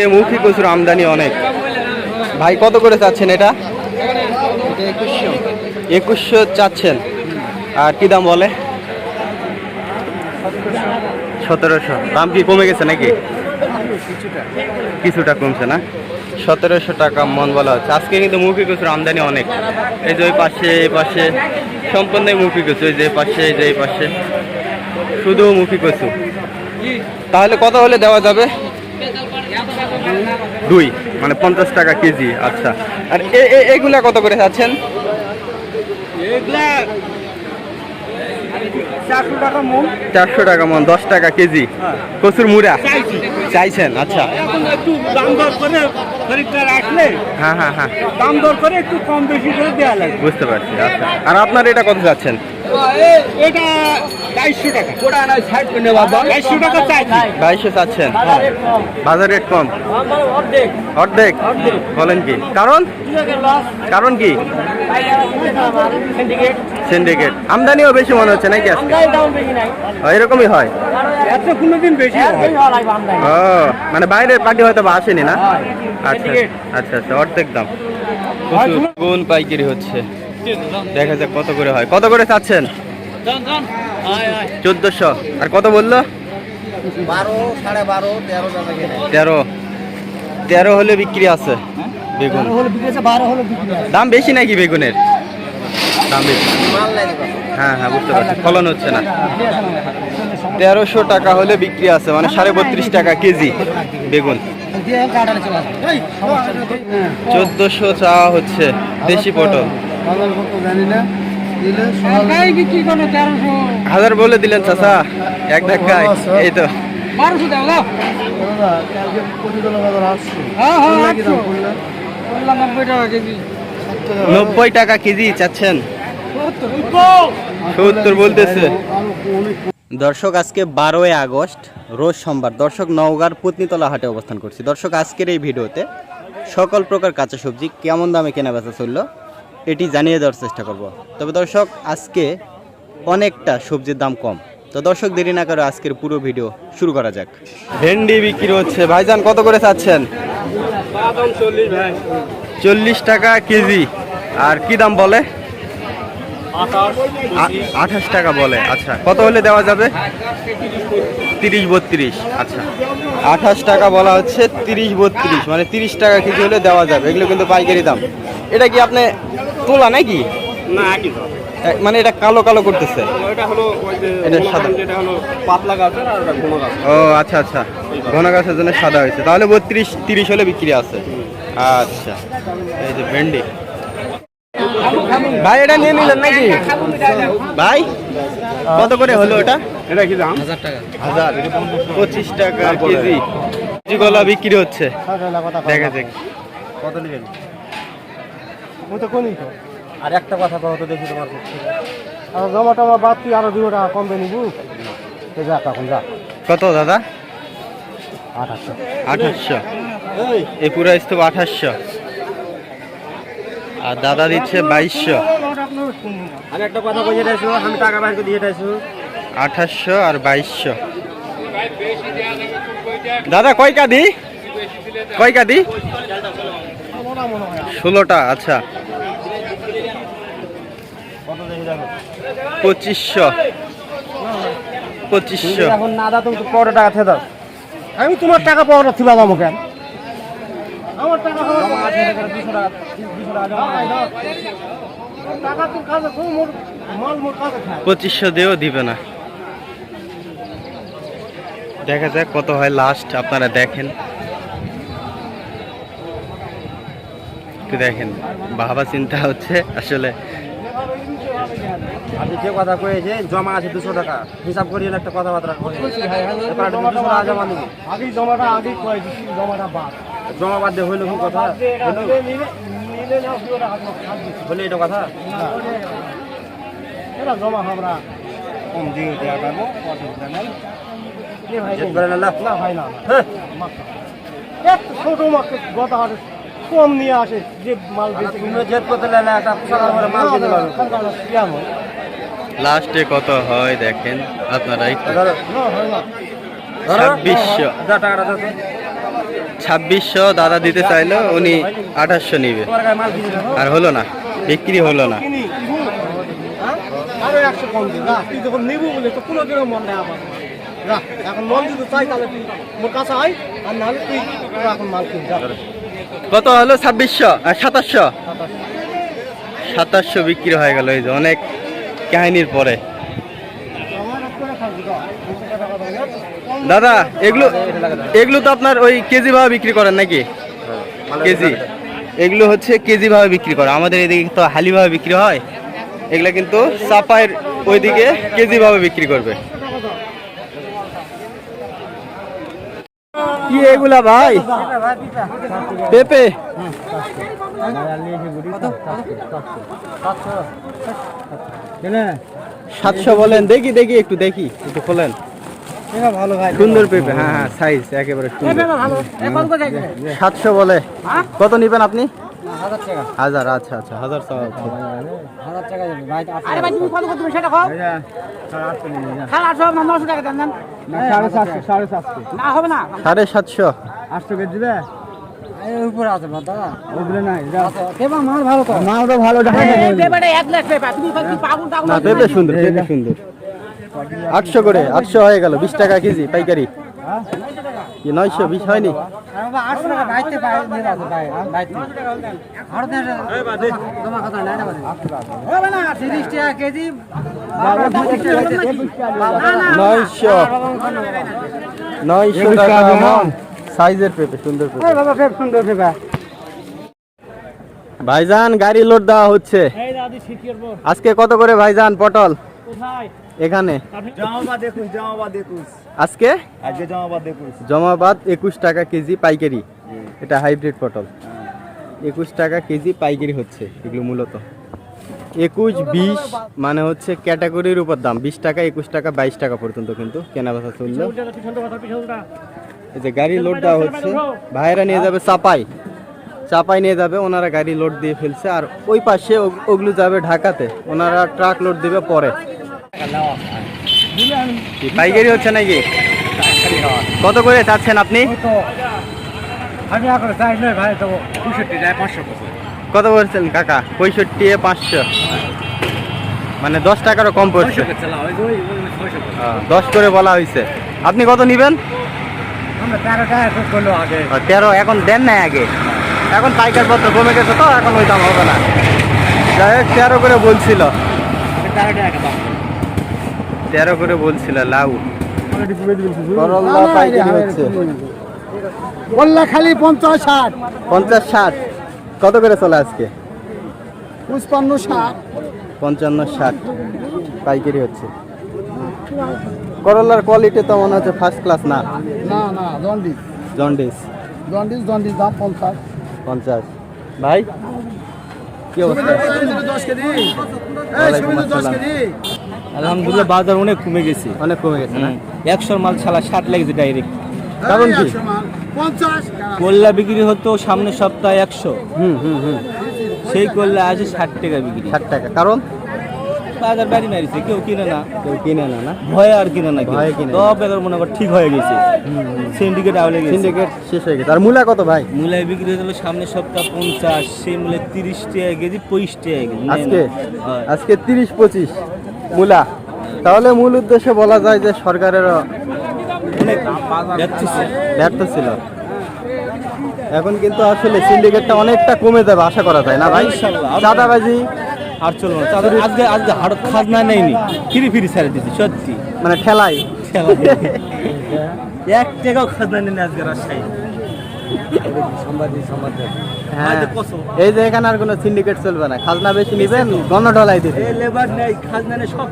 এ মুখী কচুর আমদানি অনেক। ভাই, কত করে চাচ্ছেন এটা? একুশশো চাচ্ছেন। আর কি দাম বলে? সতেরোশো। দাম কি কমে গেছে নাকি? কিছুটা কমছে না? সতেরোশো টাকা মন বলা হচ্ছে। আজকে কিন্তু মুখি কচুর আমদানি অনেক। এই যে ওই পাশে, এই পাশে, সম্পূর্ণ মুখি কচু এই যে পাশে, এই যে পাশে। শুধু মুখী কচু তাহলে কত হলে দেওয়া যাবে? দুই মানে পঞ্চাশ টাকা কেজি আচ্ছা। আর এগুলা কত করে যাচ্ছেন? চারশো টাকা মন। দশ টাকা কেজি। কচুর মুড়া? চাইছেন আচ্ছা। একটু দাম দর করে হ্যাঁ হ্যাঁ হ্যাঁ। দাম দর করে একটু কম বেশি করে দেওয়া লাগবে। বুঝতে পারছি আচ্ছা। আর আপনার এটা কত যাচ্ছেন? এটা বাইশশো টাকা। ওটা না ষাট করে বাইশশো টাকা চাইছি বাইশশো চাচ্ছেন। বাজার রেট কম। অর্ধেক। বলেন কি। কারণ? কারণ কি? সিন্ডিকেট। আমদানিও বেশি মনে হচ্ছে নাকি আজকে? এরকমই হয়? বেশি ও মানে বাইরের পার্টি হয়তো বা আসেনি না? আচ্ছা আচ্ছা আচ্ছা অর্ধেক দাম। গুণ পাইকারি হচ্ছে। দেখা যাক কত করে হয়। কত করে চাচ্ছেন? চোদ্দশো। আর কত বলল? বারো সাড়ে বারো তেরো তেরো। তেরো হলে বিক্রি আছে। বেগুন। দাম বেশি নাকি বেগুনের? দাম বেশি। হ্যাঁ হ্যাঁ বুঝতে পারছি। ফলন হচ্ছে না। তেরোশো টাকা হলে বিক্রি আছে মানে সাড়ে বত্রিশ টাকা কেজি বেগুন। চোদ্দশো চাওয়া হচ্ছে। দেশি পটল। বিক্রি করো তেরোশো। হাজার বলে দিলেন চাচা এক ধাক্কায় এই তো। বারোশো দাও দাও। হ্যাঁ হ্যাঁ আটশো বললাম নব্বই টাকা কেজি? নব্বই টাকা কেজি চাচ্ছেন। সত্তর বলতেছে। দর্শক আজকে বারোই আগস্ট রোজ সোমবার। দর্শক নওগাঁর পুতনিতলা হাটে অবস্থান করছি। দর্শক আজকের এই ভিডিওতে সকল প্রকার কাঁচা সবজি কেমন দামে কেনা বেচা চলল? এটি জানিয়ে দেওয়ার চেষ্টা করব। তবে দর্শক, আজকে অনেকটা সবজির দাম কম। তো দর্শক, দেরি না করে আজকের পুরো ভিডিও শুরু করা যাক। ভেন্ডি বিক্রি হচ্ছে। ভাইজান, কত করে চাচ্ছেন? চল্লিশ টাকা কেজি। আর কি দাম বলে? আঠাশ টাকা বলে আচ্ছা। কত হলে দেওয়া যাবে? তিরিশ বত্রিশ আচ্ছা। আঠাশ টাকা বলা হচ্ছে তিরিশ বত্রিশ মানে তিরিশ টাকা কেজি হলে দেওয়া যাবে। এগুলো কিন্তু পাইকারি দাম। এটা কি আপনি তোলা নাকি? না একই মানে এটা কালো কালো করতেছে। ওইটা হলো ওই যে এটা সাদা। যেটা হলো পাতলা গাছের আর ওটা ঘন গাছ ও আচ্ছা আচ্ছা। ঘন গাছের জন্য সাদা হয়েছে। তাহলে বত্রিশ তিরিশ হলে বিক্রি আছে। আচ্ছা। এই যে ভেন্ডি। ভাই এটা নিয়ে নিলেন নাকি? ভাই কত করে হলো ওটা? এটা কি দাম? হাজার পঁচিশ টাকা কেজি। কেজি কলা বিক্রি হচ্ছে। দেখা যাক। কত নেবেন? ও তো কোনই? তো আর একটা কথা কত দেখি তোমার আর জমা টমা বাদ তুই আরও দুশো টাকা কমবে নিবু? তো যা তখন যা। কত দাদা? আঠাশশো। আঠাশশো। এই। পুরো স্তূপ আঠাশশো। আর দাদা দিচ্ছে বাইশশো। আমি একটা কথা বলে যেতেছো আমি টাকা বাইর করে দিয়ে যেতেছো আঠাশশো আর বাইশশো। দাদা কয় কাদি? কয় কাদি? ষোলোটা আচ্ছা। পঁচিশশো। পঁচিশশো। এখন না দা তুমি পনেরো টাকা থেকে দাও। আমি তোমার টাকা পাওয়াটা তুলা দাম কেন আমার টাকা দুশো টাকা দুশো টাকা পঁচিশশো দিয়েও দিবে না। দেখা যাক কত হয় লাস্ট আপনারা দেখেন। একটু দেখেন বাবা চিন্তা হচ্ছে আসলে। আপনি যে কথা কয়েছে জমা আছে দুশো টাকা। হিসাব করিয়ে একটা কথাবার্তা আগে জমাটা আগে জমাটা বাদ। জমা বাদ দিয়ে হইল কি কথা? হইল? এটা কথা? জমা আমরা কম দিয়ে দেওয়া যাব জেদ না হ্যাঁ। ছোট মাকে গতা হাটে কম নিয়ে আসে যে মাল বেশি জেদ করতে একটা মাল দিতে পারবে লাস্টে কত হয় দেখেন আপনারা ছাব্বিশশো। ছাব্বিশশো দাদা দিতে চাইলো উনি আঠাশশো নিবে। আর হলো না বিক্রি হলো না। হ্যাঁ? আরও একশো কম দিন। তুই যখন নিবু বলে তো কোনো দিনও মন নেই আমার। না এখন মন যদি চাই তাহলে তুই মোর কাছে আয় আর নাহলে তুই এখন মাল কিন যা কত হলো? ছাব্বিশশো? আর সাতাশশো? সাতাশশো বিক্রি হয়ে গেল, এই যে অনেক কাহিনীর পরে। দাদা, এগুলো এগুলো তো আপনার ওই কেজি ভাবে বিক্রি করেন নাকি? কেজি। এগুলো হচ্ছে কেজি ভাবে বিক্রি করে। আমাদের এদিকে তো হালি ভাবে বিক্রি হয়। এগুলো কিন্তু চাপায়ের ওইদিকে কেজি ভাবে বিক্রি করবে। কি এগুলা ভাই? পেঁপে। সাতশো বলেন দেখি দেখি একটু দেখি একটু খোলেন। ভালো সুন্দর পেঁপে হ্যাঁ হ্যাঁ সাইজ একেবারে সুন্দর। সাতশো বলে। কত নিবেন আপনি? হাজার আচ্ছা আচ্ছা হাজার চাওয়া হচ্ছে। হাজার টাকা যাবে ভাই আরে ভাই তুমি কত কত তুমি সেটা খাও সাড়ে সাতশো আটশো কেজি দিবে? উপরে আছে দাদা উপরে নাই পেপা মাল ভালো তো। ভালো দেখা এক লাখ পেপা তুমি কি পাগল পেঁপে সুন্দর পেঁপে সুন্দর। আটশো করে আটশো হয়ে গেল বিশ টাকা কেজি পাইকারি। কি নয়শো বিশ হয়নি টাকা নয়শো নয়শো মন সাইজের পেঁপে সুন্দর পেঁপে বাবা সুন্দর পেপা ভাইজান গাড়ি লোড দেওয়া হচ্ছে। আজকে কত করে ভাইজান পটল? কোথায়? এখানে? আজকে? আজকে জামাবাদ একুশ। টাকা কেজি পাইকারি। এটা হাইব্রিড পটল। একুশ টাকা কেজি পাইকারি হচ্ছে এগুলো মূলত। একুশ বিশ মানে হচ্ছে ক্যাটাগরির উপর দাম। বিশ টাকা একুশ টাকা বাইশ টাকা পর্যন্ত কিন্তু কেনা বেচা চলল এই যে গাড়ি লোড দেওয়া হচ্ছে। ভাইয়েরা নিয়ে যাবে চাপাই। চাপাই নিয়ে যাবে ওনারা গাড়ি লোড দিয়ে ফেলছে। আর ওই পাশে ওগুলো যাবে ঢাকাতে। ওনারা ট্রাক লোড দিবে পরে। পাইকারি হচ্ছে নাকি? কত করে চাচ্ছেন আপনি? কত বলছেন কাকা? পঁয়ষট্টি পাঁচশো। মানে দশ টাকারও কম পড়ছে। দশ করে বলা হয়েছে। আপনি কত নেবেন? তেরো এখন দেন নাই আগে। এখন পাইকার পত্র কমে গেছে তো, এখন ওই দাম হবে না। যাই হোক, তেরো করে বলছিল। তেরো টাকা তেরো করে বলছিল লাউ। করল্লা পাইকারি হচ্ছে। খালি পঞ্চাশ ষাট। পঞ্চাশ ষাট। কত করে চলে আজকে? পঁচপান্ন ষাট। পঞ্চান্ন ষাট। পাইকারি হচ্ছে। করল্লার কোয়ালিটি তো মনে হচ্ছে ফার্স্ট ক্লাস না? না না জন্ডিস। জন্ডিস। জন্ডিস জন্ডিস দাম পঞ্চাশ। পঞ্চাশ। ভাই কি অবস্থা? আলহামদুলিল্লাহ বাজার অনেক কমে গেছে। অনেক কমে গেছে না? একশোর মাল ছাড়া ষাট লেগেছে ডাইরেক্ট কারণ কি? পঞ্চাশ। কল্লা বিক্রি হতো সামনের সপ্তাহে একশো। হুম হুম হুম। সেই কল্লা আছে ষাট টাকা বিক্রি। ষাট টাকা। কারণ? বাজার বাড়ি মারিছে কেউ কিনে না। কেউ কিনে না না? ভয়ে আর কিনে না ভয়ে কিনে। সব এবার মনে কর ঠিক হয়ে গেছে। সিন্ডিকেট আউলে গেছে। সিন্ডিকেট শেষ হয়ে গেছে। আর মূলা কত ভাই? মূলায় বিক্রি হয়েছিল সামনের সপ্তাহ পঞ্চাশ সেই মূলে তিরিশ টাকা কেজি পঁচিশ টাকা কেজি। আজকে? আজকে তিরিশ পঁচিশ। মূলা। তাহলে মূল উদ্দেশ্যে বলা যায় যে সরকারেরও অনেক ব্যর্থ ছিল। এখন কিন্তু আসলে সিন্ডিকেটটা অনেকটা কমে যাবে আশা করা যায় না ভাই। চাঁদাবাজি আর চলবো না। আজকে আজকে হাড়ত খাজনা নেয়নি। ফিরি ফিরি ছেড়ে দিচ্ছে সত্যি। মানে ঠেলাই। এক টাকাও খাজনা নেই আজকে রাজশাহী। এই যে এখানে আর কোনো সিন্ডিকেট চলবে না। খাজনা বেশি নিবেন গণ ঢলাই দিবে লেবার নেই, খাজনা নেই, সব